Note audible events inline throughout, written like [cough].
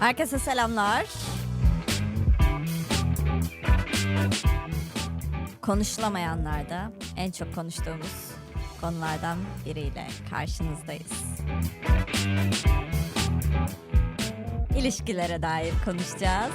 Herkese selamlar. Konuşulamayanlarda en çok konuştuğumuz konulardan biriyle karşınızdayız. İlişkilere dair konuşacağız.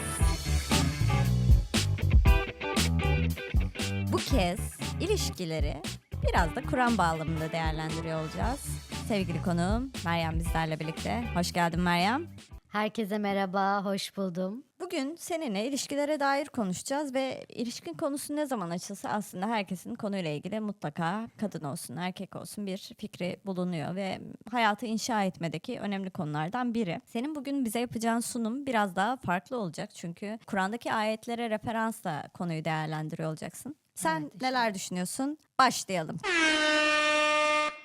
Bu kez ilişkileri biraz da Kur'an bağlamında değerlendiriyor olacağız. Sevgili konuğum Meryem bizlerle birlikte. Hoş geldin Meryem. Herkese merhaba, hoş buldum. Bugün seninle ilişkilere dair konuşacağız ve ilişkin konusu ne zaman açılsa aslında herkesin konuyla ilgili mutlaka kadın olsun erkek olsun bir fikri bulunuyor ve hayatı inşa etmedeki önemli konulardan biri. Senin bugün bize yapacağın sunum biraz daha farklı olacak çünkü Kur'an'daki ayetlere referansla konuyu değerlendiriyor olacaksın. Sen Evet, işte. neler düşünüyorsun? Başlayalım.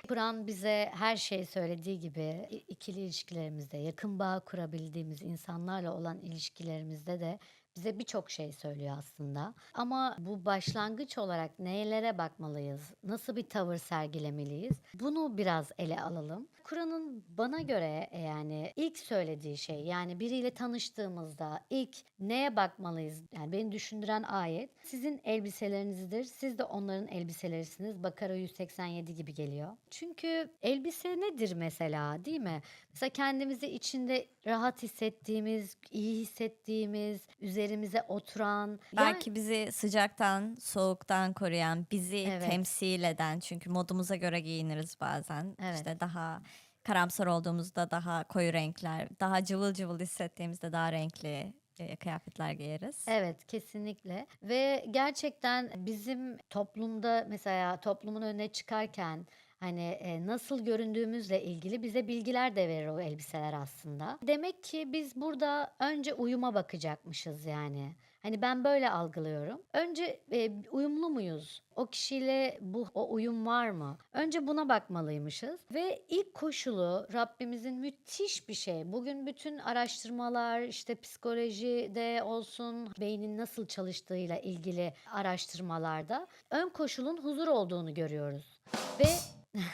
Kur'an bize her şeyi söylediği gibi i- ikili ilişkilerimizde, yakın bağ kurabildiğimiz insanlarla olan ilişkilerimizde de bize birçok şey söylüyor aslında. Ama bu başlangıç olarak nelere bakmalıyız, nasıl bir tavır sergilemeliyiz bunu biraz ele alalım. Kur'an'ın bana göre e, yani ilk söylediği şey yani biriyle tanıştığımızda ilk neye bakmalıyız? Yani beni düşündüren ayet sizin elbiselerinizdir. Siz de onların elbiselerisiniz. Bakara 187 gibi geliyor. Çünkü elbise nedir mesela değil mi? Mesela kendimizi içinde rahat hissettiğimiz, iyi hissettiğimiz, üzerimize oturan. Belki bizi sıcaktan, soğuktan koruyan, bizi Evet. temsil eden çünkü modumuza göre giyiniriz bazen. Evet. İşte daha karamsar olduğumuzda daha koyu renkler, daha cıvıl cıvıl hissettiğimizde daha renkli e, kıyafetler giyeriz. Evet kesinlikle ve gerçekten bizim toplumda mesela toplumun önüne çıkarken hani e, nasıl göründüğümüzle ilgili bize bilgiler de verir o elbiseler aslında. Demek ki biz burada önce uyuma bakacakmışız yani. Hani ben böyle algılıyorum. Önce e, uyumlu muyuz? O kişiyle bu o uyum var mı? Önce buna bakmalıymışız ve ilk koşulu Rabbimizin müthiş bir şey. Bugün bütün araştırmalar işte psikolojide olsun, beynin nasıl çalıştığıyla ilgili araştırmalarda ön koşulun huzur olduğunu görüyoruz. Ve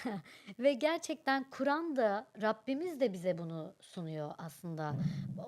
[laughs] ve gerçekten Kur'an'da Rabbimiz de bize bunu sunuyor aslında.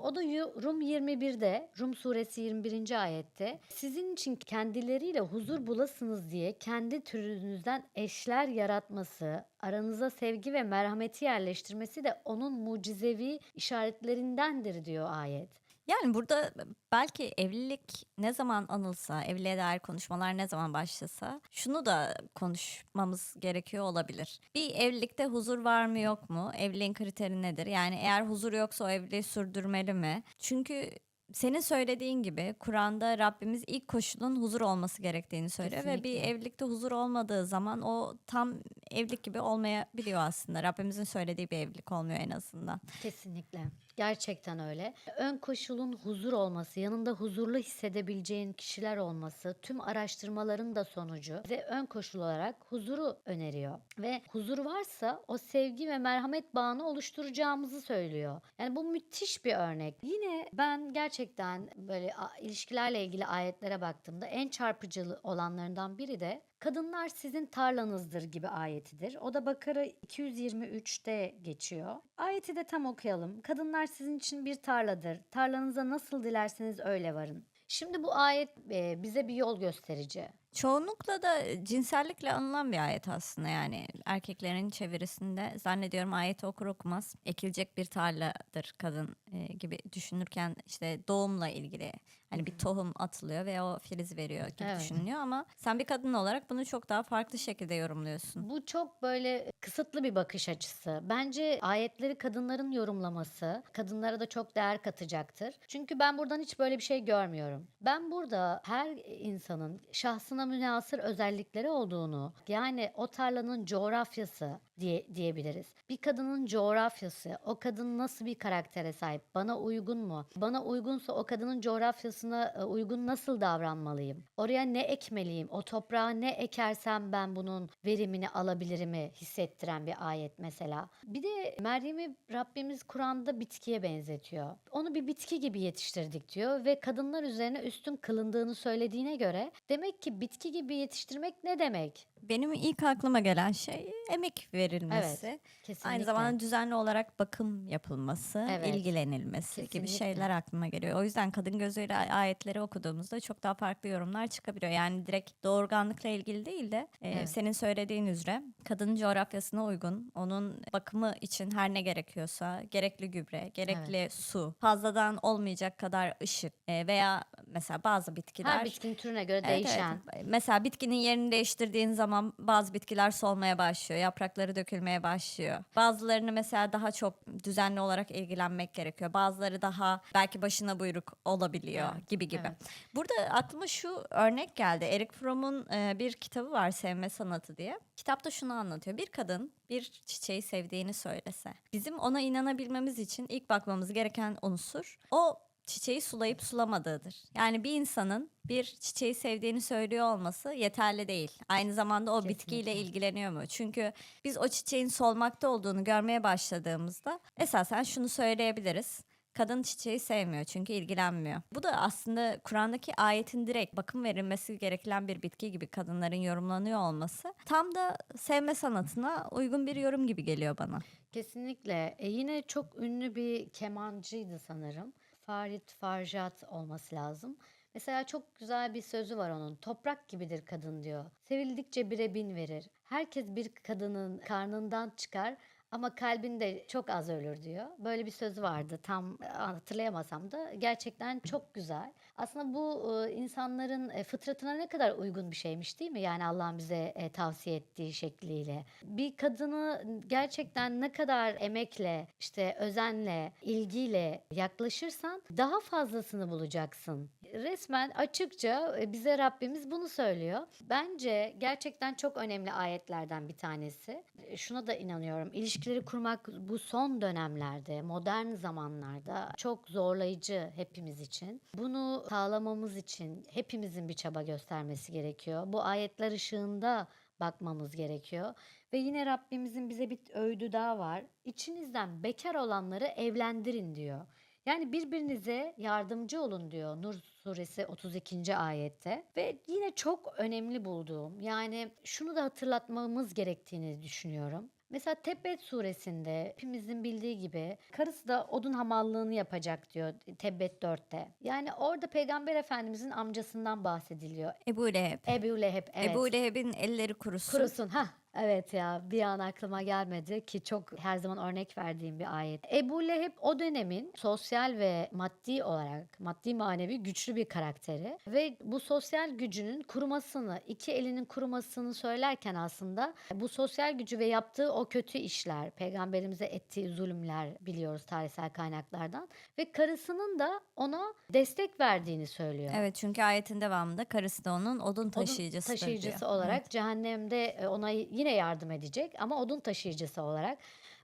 O da Rum 21'de, Rum suresi 21. ayette sizin için kendileriyle huzur bulasınız diye kendi türünüzden eşler yaratması, aranıza sevgi ve merhameti yerleştirmesi de onun mucizevi işaretlerindendir diyor ayet. Yani burada belki evlilik ne zaman anılsa, evliliğe dair konuşmalar ne zaman başlasa şunu da konuşmamız gerekiyor olabilir. Bir evlilikte huzur var mı yok mu? Evliliğin kriteri nedir? Yani eğer huzur yoksa o evliliği sürdürmeli mi? Çünkü senin söylediğin gibi Kur'an'da Rabbimiz ilk koşulun huzur olması gerektiğini söylüyor ve bir Kesinlikle. evlilikte huzur olmadığı zaman o tam evlilik gibi olmayabiliyor aslında. Rabbimizin söylediği bir evlilik olmuyor en azından. Kesinlikle. Gerçekten öyle. Ön koşulun huzur olması, yanında huzurlu hissedebileceğin kişiler olması tüm araştırmaların da sonucu bize ön koşul olarak huzuru öneriyor. Ve huzur varsa o sevgi ve merhamet bağını oluşturacağımızı söylüyor. Yani bu müthiş bir örnek. Yine ben gerçekten böyle ilişkilerle ilgili ayetlere baktığımda en çarpıcı olanlarından biri de Kadınlar sizin tarlanızdır gibi ayetidir. O da Bakara 223'te geçiyor. Ayeti de tam okuyalım. Kadınlar sizin için bir tarladır. Tarlanıza nasıl dilerseniz öyle varın. Şimdi bu ayet e, bize bir yol gösterici. Çoğunlukla da cinsellikle anılan bir ayet aslında yani erkeklerin çevirisinde zannediyorum ayeti okur okumaz ekilecek bir tarladır kadın e, gibi düşünürken işte doğumla ilgili hani bir tohum atılıyor ve o filiz veriyor gibi Evet. düşünülüyor ama sen bir kadın olarak bunu çok daha farklı şekilde yorumluyorsun. Bu çok böyle kısıtlı bir bakış açısı. Bence ayetleri kadınların yorumlaması kadınlara da çok değer katacaktır. Çünkü ben buradan hiç böyle bir şey görmüyorum. Ben burada her insanın şahsına münasır özellikleri olduğunu, yani o tarlanın coğrafyası, diye diyebiliriz. Bir kadının coğrafyası, o kadın nasıl bir karaktere sahip, bana uygun mu? Bana uygunsa o kadının coğrafyasına e, uygun nasıl davranmalıyım? Oraya ne ekmeliyim? O toprağa ne ekersem ben bunun verimini alabilirimi hissettiren bir ayet mesela. Bir de Meryem'i Rabbimiz Kur'an'da bitkiye benzetiyor. Onu bir bitki gibi yetiştirdik diyor ve kadınlar üzerine üstün kılındığını söylediğine göre demek ki bitki gibi yetiştirmek ne demek? Benim ilk aklıma gelen şey emek verilmesi. Kesinlikle. Aynı zamanda düzenli olarak bakım yapılması, Evet. ilgilenilmesi gibi Kesinlikle. şeyler aklıma geliyor. O yüzden kadın gözüyle ay- ayetleri okuduğumuzda çok daha farklı yorumlar çıkabiliyor. Yani direkt doğurganlıkla ilgili değil de e, Evet. senin söylediğin üzere kadının coğrafyasına uygun, onun bakımı için her ne gerekiyorsa, gerekli gübre, gerekli su, fazladan olmayacak kadar ışık e, veya mesela bazı bitkiler her bitkinin türüne göre Evet, evet. değişen. Mesela bitkinin yerini değiştirdiğin zaman bazı bitkiler solmaya başlıyor, yaprakları dökülmeye başlıyor. Bazılarını mesela daha çok düzenli olarak ilgilenmek gerekiyor. Bazıları daha belki başına buyruk olabiliyor Evet, gibi gibi. evet. Burada aklıma şu örnek geldi. Eric Fromm'un e, bir kitabı var Sevme Sanatı diye. Kitapta şunu anlatıyor. Bir kadın bir çiçeği sevdiğini söylese. Bizim ona inanabilmemiz için ilk bakmamız gereken unsur o çiçeği sulayıp sulamadığıdır. Yani bir insanın bir çiçeği sevdiğini söylüyor olması yeterli değil. Aynı zamanda o bitkiyle Kesinlikle. ilgileniyor mu? Çünkü biz o çiçeğin solmakta olduğunu görmeye başladığımızda esasen şunu söyleyebiliriz. Kadın çiçeği sevmiyor çünkü ilgilenmiyor. Bu da aslında Kur'an'daki ayetin direkt bakım verilmesi gereken bir bitki gibi kadınların yorumlanıyor olması tam da sevme sanatına uygun bir yorum gibi geliyor bana. Kesinlikle. E, yine çok ünlü bir kemancıydı sanırım. Farid Farjat olması lazım. Mesela çok güzel bir sözü var onun. Toprak gibidir kadın diyor. Sevildikçe bire bin verir. Herkes bir kadının karnından çıkar ama kalbinde çok az ölür diyor. Böyle bir sözü vardı. Tam e, hatırlayamasam da gerçekten çok güzel. Aslında bu e, insanların e, fıtratına ne kadar uygun bir şeymiş değil mi? Yani Allah'ın bize tavsiye ettiği şekliyle. Bir kadını gerçekten ne kadar emekle, işte özenle, ilgiyle yaklaşırsan daha fazlasını bulacaksın. Resmen açıkça e, bize Rabbimiz bunu söylüyor. Bence gerçekten çok önemli ayetlerden bir tanesi. E, Şuna da inanıyorum. İlişkileri kurmak bu son dönemlerde, modern zamanlarda çok zorlayıcı hepimiz için. Bunu sağlamamız için hepimizin bir çaba göstermesi gerekiyor. Bu ayetler ışığında bakmamız gerekiyor. Ve yine Rabbimizin bize bir öğüdü daha var. İçinizden bekar olanları evlendirin diyor. Yani birbirinize yardımcı olun diyor Nur suresi 32. ayette. Ve yine çok önemli bulduğum yani şunu da hatırlatmamız gerektiğini düşünüyorum. Mesela Tebbet suresinde hepimizin bildiği gibi karısı da odun hamallığını yapacak diyor Tebbet 4'te. Yani orada Peygamber Efendimizin amcasından bahsediliyor. Ebu Leheb. Ebu Leheb evet. Ebu Leheb'in elleri kurusun. Kurusun. Ha evet ya bir an aklıma gelmedi ki çok her zaman örnek verdiğim bir ayet. Ebu Leheb o dönemin sosyal ve maddi olarak maddi manevi güçlü bir karakteri ve bu sosyal gücünün kurumasını iki elinin kurumasını söylerken aslında bu sosyal gücü ve yaptığı o kötü işler peygamberimize ettiği zulümler biliyoruz tarihsel kaynaklardan ve karısının da ona destek verdiğini söylüyor. Evet çünkü ayetin devamında karısı da onun odun Odun taşıyıcısıdır taşıyıcısı diyor. olarak cehennemde e, ona yine yardım edecek ama odun taşıyıcısı olarak.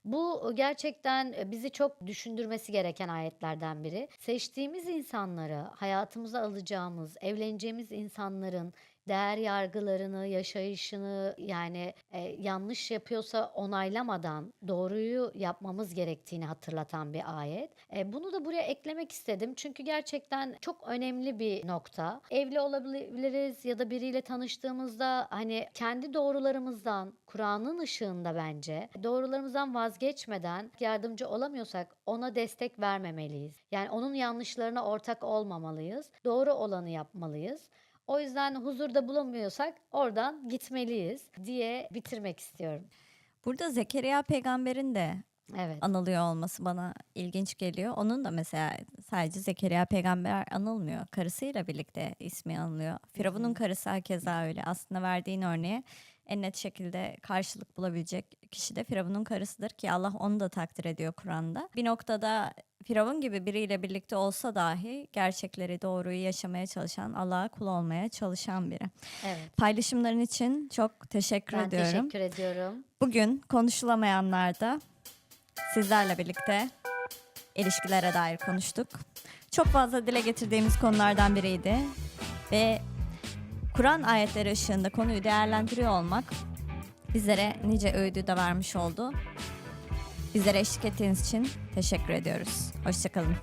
Bu gerçekten bizi çok düşündürmesi gereken ayetlerden biri. Seçtiğimiz insanları, hayatımıza alacağımız, evleneceğimiz insanların değer yargılarını, yaşayışını yani e, yanlış yapıyorsa onaylamadan doğruyu yapmamız gerektiğini hatırlatan bir ayet. E, bunu da buraya eklemek istedim çünkü gerçekten çok önemli bir nokta. Evli olabiliriz ya da biriyle tanıştığımızda hani kendi doğrularımızdan, Kur'an'ın ışığında bence doğrularımızdan vazgeçmeden yardımcı olamıyorsak ona destek vermemeliyiz. Yani onun yanlışlarına ortak olmamalıyız. Doğru olanı yapmalıyız. O yüzden huzurda bulamıyorsak oradan gitmeliyiz diye bitirmek istiyorum. Burada Zekeriya peygamberin de Evet. anılıyor olması bana ilginç geliyor. Onun da mesela sadece Zekeriya peygamber anılmıyor. Karısıyla birlikte ismi anılıyor. Firavun'un karısı hakeza öyle. Aslında verdiğin örneğe en net şekilde karşılık bulabilecek kişi de Firavun'un karısıdır ki Allah onu da takdir ediyor Kur'an'da. Bir noktada Firavun gibi biriyle birlikte olsa dahi gerçekleri doğruyu yaşamaya çalışan, Allah'a kul olmaya çalışan biri. Evet. Paylaşımların için çok teşekkür Ben ediyorum. teşekkür ediyorum. Bugün konuşulamayanlarda sizlerle birlikte ilişkilere dair konuştuk. Çok fazla dile getirdiğimiz konulardan biriydi ve Kur'an ayetleri ışığında konuyu değerlendiriyor olmak bizlere nice öğüdü de vermiş oldu. Bizlere eşlik ettiğiniz için teşekkür ediyoruz. Hoşçakalın.